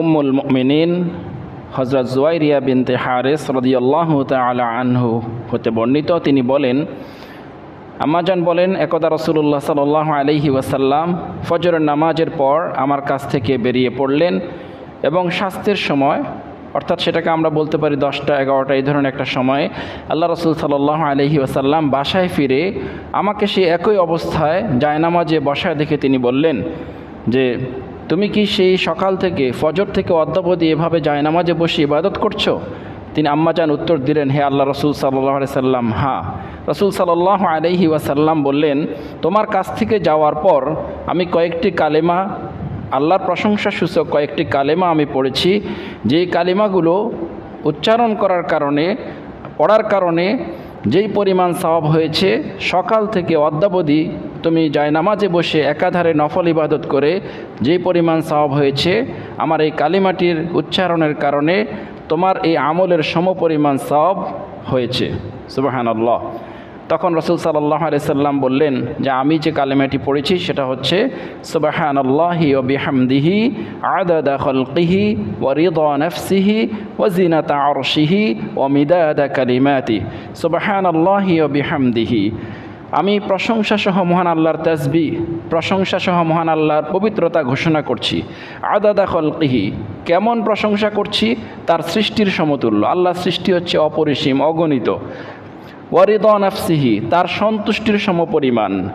উম্মুল মিনীন হজরত জুয়াইরিয়া বিনতে হারেস রদিয়াল্লাহ তালা আনহু হতে বর্ণিত। তিনি বলেন আম্মাজান বলেন, একদা রসুল্লাহ সাল্লাহ আলহি ওয়াসাল্লাম ফজরের নামাজের পর আমার কাছ থেকে বেরিয়ে পড়লেন এবং স্বাস্থ্যের সময়, অর্থাৎ সেটাকে আমরা বলতে পারি দশটা, এগারোটা, এই ধরনের একটা সময় আল্লাহ রসুল সাল্লাহ আলহি ওয়াসাল্লাম বাসায় ফিরে আমাকে সেই একই অবস্থায় জায়নামাজে বসায় দেখে তিনি বললেন যে তুমি কি সেই সকাল থেকে, ফজর থেকে অদ্যাবধি এভাবে যায় নামাজে বসে ইবাদত করছ? তিনি আম্মাজান উত্তর দিলেন, হে আল্লাহ রসুল সাল্লাহ সাল্লাম হ্যাঁ রসুল সাল্লাহ আলহি ওয়াসাল্লাম বললেন, তোমার কাছ থেকে যাওয়ার পর আমি কয়েকটি কালেমা, আল্লাহর প্রশংসা সূচক কয়েকটি কালেমা আমি পড়েছি। যেই কালেমাগুলো উচ্চারণ করার কারণে, পড়ার কারণে যেই পরিমাণ সওয়াব হয়েছে, সকাল থেকে অদ্যাবধি তুমি জায়নামাজে বসে একাধারে নফল ইবাদত করে যেই পরিমাণ সওয়াব হয়েছে, আমার এই কালিমাটির উচ্চারণের কারণে তোমার এই আমলের সমপরিমাণ সওয়াব হয়েছে। সুবাহান আল্লাহ তখন রসুল সাল্লাহ সাল্লাম বললেন যে আমি যে কালেমাটি পড়েছি সেটা হচ্ছে সুবাহান আল্লাহি ও বিহামদিহি আদাদা খলকিহি ও রিদা নফসিহি ও জিনাতা আরশিহি ও মিদাদা কালিমাতি। সুবাহান আল্লাহি ও বিহামদিহি। আমি প্রশংসা সহ মহান আল্লাহর তাজবি প্রশংসা সহ মহান আল্লাহর পবিত্রতা ঘোষণা করছি। আদাদা খলকিহি, কেমন প্রশংসা করছি? তার সৃষ্টির সমতুল্য। আল্লাহর সৃষ্টি হচ্ছে অপরিসীম, অগণিত। ওয়ারিদ নাফসিহি, তার সন্তুষ্টির সমপরিমাণ।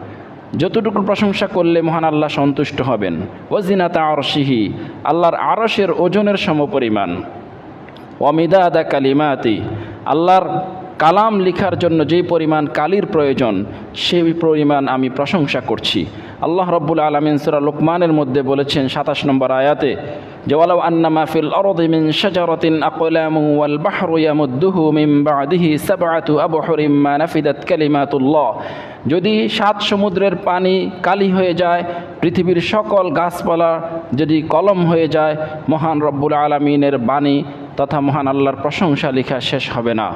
যতটুকু প্রশংসা করলে মহান আল্লাহ সন্তুষ্ট হবেন। ওয়াজিনাতা আরশিহি, আল্লাহর আরশের ওজনের সমপরিমাণ। অমিদা আদা কালিমাতি, আল্লাহর কালাম লিখার জন্য যেই পরিমাণ কালির প্রয়োজন সেই পরিমাণ আমি প্রশংসা করছি। আল্লাহ রব্বুল আলমিন সুরা লোকমানের মধ্যে বলেছেন সাতাশ নম্বর আয়াতে যে ওয়ালাউ আন্না মাহফিল অরদি মিন শাজারাতিন আকলামু ওয়াল বাহরু ইয়ামুদ্দুহু মিন বাদিহি সাবআতু আবহুরিম মা নাফিদাত কালিমাতুল্লাহ। যদি সাত সমুদ্রের পানি কালি হয়ে যায়, পৃথিবীর সকল গাছপালা যদি কলম হয়ে যায়, মহান রব্বুল আলমিনের বাণী তথা মহান আল্লাহর প্রশংসা লেখা শেষ হবে না।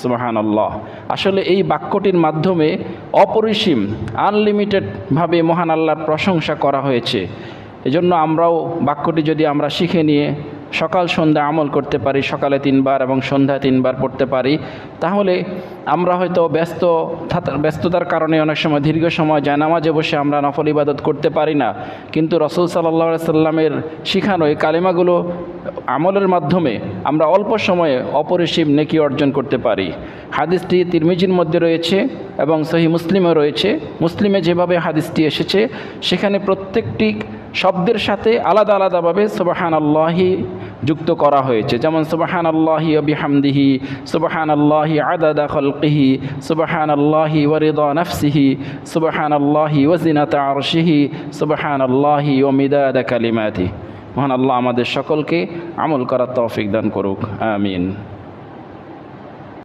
সুবাহান আল্লাহ আসলে এই বাক্যটির মাধ্যমে অপরিসীম আনলিমিটেডভাবে মহান আল্লাহর প্রশংসা করা হয়েছে। এজন্য আমরাও বাক্যটি যদি আমরা শিখে নিয়ে সকাল সন্ধ্যা আমল করতে পারি, সকালে তিনবার এবং সন্ধ্যায় তিনবার পড়তে পারি, তাহলে আমরা হয়তো ব্যস্ত ব্যস্ততার কারণে অনেক সময় দীর্ঘ সময় জানামাজে বসে আমরা নফল ইবাদত করতে পারি না। কিন্তু রসুল সাল্লাহ সাল্লামের শিখানো এই কালিমাগুলো আমলের মাধ্যমে আমরা অল্প সময়ে অপরিসীম নেকি অর্জন করতে পারি। হাদিসটি তিরমিজির মধ্যে রয়েছে এবং সহি মুসলিমে রয়েছে। মুসলিমে যেভাবে হাদিসটি এসেছে, সেখানে প্রত্যেকটি শব্দের সাথে আলাদা আলাদাভাবে সুবাহান আল্লাহি যুক্ত করা হয়েছে। যেমন সুবাহান আল্লাহি অবিহামদিহি সুবাহান আল্লাহি আদাদা খলকিহি সুবাহান আল্লাহি ওয়ারিদা নফসিহি সুবাহান আল্লাহি ওয়াজিনাতা আরশিহি সুবাহান আল্লাহি ওমিদাদা কালিমাতি মহান আল্লাহ আমাদের সকলকে আমল করার তৌফিক দান করুক। আমিন।